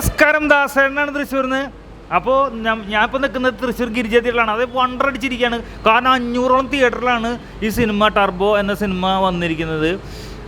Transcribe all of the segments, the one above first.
നമസ്കാരം ദാസേനാണ് തൃശ്ശൂരിന്ന്? അപ്പോൾ ഞാൻ ഇപ്പോൾ നിൽക്കുന്നത് തൃശ്ശൂർ ഗിരിജ തിയേറ്ററിലാണ് അത് വണ്ടർ അടിച്ചിരിക്കുകയാണ് കാരണം അഞ്ഞൂറോളം തിയേറ്ററിലാണ് ഈ സിനിമ ടർബോ എന്ന സിനിമ വന്നിരിക്കുന്നത്.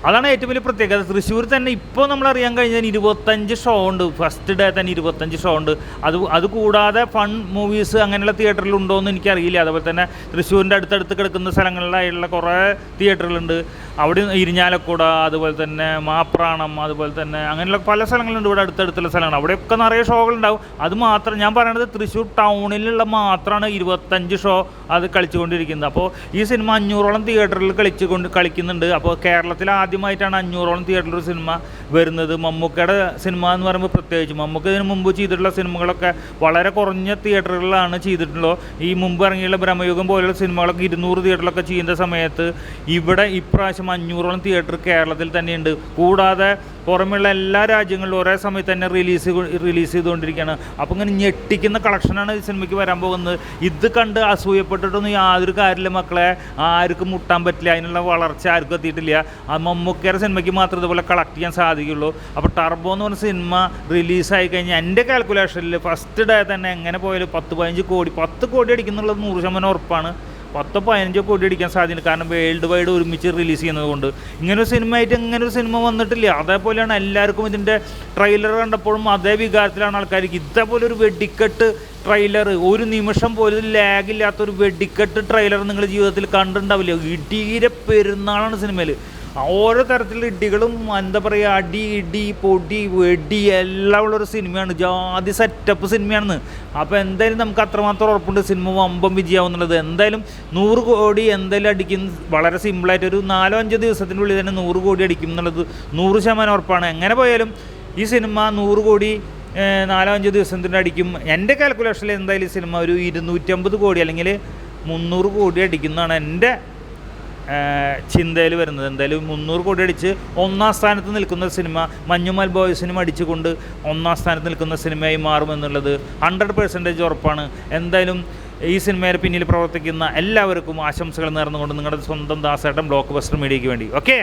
അതാണ് ഏറ്റവും വലിയ പ്രത്യേകത. തൃശ്ശൂർ തന്നെ ഇപ്പോൾ നമ്മൾ അറിയാൻ കഴിഞ്ഞാൽ ഇരുപത്തഞ്ച് ഷോ ഉണ്ട്. ഫസ്റ്റ് ഡേ തന്നെ ഇരുപത്തഞ്ച് ഷോ ഉണ്ട്. അത് അത് കൂടാതെ ഫൺ മൂവീസ് അങ്ങനെയുള്ള തിയേറ്ററിൽ ഉണ്ടോ എന്ന് എനിക്കറിയില്ല. അതുപോലെ തന്നെ തൃശ്ശൂരിന്റെ അടുത്തടുത്ത് കിടക്കുന്ന സ്ഥലങ്ങളിലായുള്ള കുറേ തിയേറ്ററുകളുണ്ട്. അവിടെ ഇരിഞ്ഞാലക്കുട അതുപോലെ തന്നെ മാപ്രാണം അതുപോലെ തന്നെ അങ്ങനെയുള്ള പല സ്ഥലങ്ങളുണ്ട് ഇവിടെ അടുത്തടുത്തുള്ള സ്ഥലങ്ങൾ അവിടെയൊക്കെ നിറയെ ഷോകളുണ്ടാവും അത് മാത്രം ഞാൻ പറയണത് തൃശ്ശൂർ ടൗണിലുള്ള മാത്രമാണ് ഇരുപത്തഞ്ച് ഷോ അത് കളിച്ചുകൊണ്ടിരിക്കുന്നത്. അപ്പോൾ ഈ സിനിമ അഞ്ഞൂറോളം തിയേറ്ററിൽ കളിച്ചുകൊണ്ട് കളിക്കുന്നുണ്ട്. അപ്പോൾ കേരളത്തിൽ ആദ്യമായിട്ടാണ് അഞ്ഞൂറോളം തിയേറ്ററിൽ ഒരു സിനിമ വരുന്നത്. മമ്മൂക്കയുടെ സിനിമ എന്ന് പറയുമ്പോൾ പ്രത്യേകിച്ച് മമ്മൂക്ക ഇതിന് മുമ്പ് ചെയ്തിട്ടുള്ള സിനിമകളൊക്കെ വളരെ കുറഞ്ഞ തിയേറ്ററുകളിലാണ് ചെയ്തിട്ടുള്ളത്. ഈ മുമ്പ് ഇറങ്ങിയുള്ള ബ്രഹ്മയുഗം പോലുള്ള സിനിമകളൊക്കെ ഇരുന്നൂറ് തിയേറ്ററിലൊക്കെ ചെയ്യുന്ന സമയത്ത് ഇവിടെ ഇപ്രാവശ്യം അഞ്ഞൂറോളം തിയേറ്റർ കേരളത്തിൽ തന്നെയുണ്ട്. കൂടാതെ പുറമെയുള്ള എല്ലാ രാജ്യങ്ങളിലും ഒരേ സമയത്ത് തന്നെ റിലീസ് റിലീസ് ചെയ്തുകൊണ്ടിരിക്കുകയാണ്. അപ്പോൾ ഇങ്ങനെ ഞെട്ടിക്കുന്ന കളക്ഷനാണ് ഈ സിനിമയ്ക്ക് വരാൻ പോകുന്നത്. ഇത് കണ്ട് അസൂയപ്പെട്ടിട്ടൊന്നും യാതൊരു കാര്യമില്ല മക്കളെ. ആർക്കും മുട്ടാൻ പറ്റില്ല. അതിനുള്ള വളർച്ച ആർക്കും എത്തിയിട്ടില്ല. ആ മമ്മൂക്കയുടെ സിനിമയ്ക്ക് മാത്രം ഇതുപോലെ കളക്ട് ചെയ്യാൻ സാധിക്കുള്ളൂ അപ്പോൾ ടർബോ എന്ന് പറഞ്ഞ സിനിമ റിലീസായി കഴിഞ്ഞാൽ എന്റെ കാൽക്കുലേഷനിൽ ഫസ്റ്റ് ഡേ തന്നെ എങ്ങനെ പോയാലും പത്ത് പതിനഞ്ച് കോടി പത്ത് കോടി അടിക്കുന്നുള്ളത് നൂറ് ശതമാനം ഉറപ്പാണ്. പത്തോ പതിനഞ്ചോ കോടി അടിക്കാൻ സാധ്യത കാരണം വേൾഡ് വൈഡ് ഒരുമിച്ച് റിലീസ് ചെയ്യുന്നത് കൊണ്ട്. ഇങ്ങനൊരു സിനിമയായിട്ട് ഇങ്ങനെ ഒരു സിനിമ വന്നിട്ടില്ല. അതേപോലെയാണ് എല്ലാവർക്കും ഇതിന്റെ ട്രെയിലർ കണ്ടപ്പോഴും അതേ വികാരത്തിലാണ് ആൾക്കാർക്ക്. ഇതേപോലെ ഒരു വെടിക്കെട്ട് ട്രെയിലർ ഒരു നിമിഷം പോലും ലാഗില്ലാത്ത ഒരു വെടിക്കെട്ട് ട്രെയിലർ നിങ്ങൾ ജീവിതത്തിൽ കണ്ടിട്ടുണ്ടാവില്ല. ഇടീരെ പെരുന്നാളാണ് സിനിമയിൽ ഓരോ തരത്തിലുള്ള ഇടികളും എന്താ പറയുക അടി ഇടി പൊടി വെടി എല്ലാം ഉള്ളൊരു സിനിമയാണ്. ജാതി സെറ്റപ്പ് സിനിമയാണെന്ന്. അപ്പോൾ എന്തായാലും നമുക്ക് അത്രമാത്രം ഉറപ്പുണ്ട് സിനിമ വമ്പം വിജയമാവുന്നുള്ളത് എന്തായാലും നൂറ് കോടി എന്തായാലും അടിക്കും. വളരെ സിമ്പിളായിട്ട് ഒരു നാലോ അഞ്ചോ ദിവസത്തിനുള്ളിൽ തന്നെ നൂറ് കോടി അടിക്കും എന്നുള്ളത് നൂറ് ശതമാനം ഉറപ്പാണ്. എങ്ങനെ പോയാലും ഈ സിനിമ നൂറ് കോടി നാലോ അഞ്ചോ ദിവസത്തിന്റെ അടിക്കും. എന്റെ കാൽക്കുലേഷനിൽ എന്തായാലും ഈ സിനിമ ഒരു ഇരുന്നൂറ്റമ്പത് കോടി അല്ലെങ്കിൽ മുന്നൂറ് കോടി അടിക്കുന്നതാണ് എന്റെ ചിന്തയിൽ വരുന്നത്. എന്തായാലും മുന്നൂറ് കോടി അടിച്ച് ഒന്നാം സ്ഥാനത്ത് നിൽക്കുന്ന സിനിമ മഞ്ഞുമൽ ബോയ്സിനും അടിച്ചുകൊണ്ട് ഒന്നാം സ്ഥാനത്ത് നിൽക്കുന്ന സിനിമയായി മാറുമെന്നുള്ളത് ഹൺഡ്രഡ് പെർസെന്റേജ് ഉറപ്പാണ്. എന്തായാലും ഈ സിനിമയുടെ പിന്നിൽ പ്രവർത്തിക്കുന്ന എല്ലാവർക്കും ആശംസകൾ നേർന്നുകൊണ്ട് നിങ്ങളുടെ സ്വന്തം ദാസേട്ടൻ ബ്ലോക്ക് ബസ്റ്റർ മീഡിയയ്ക്ക് വേണ്ടി. ഓക്കെ?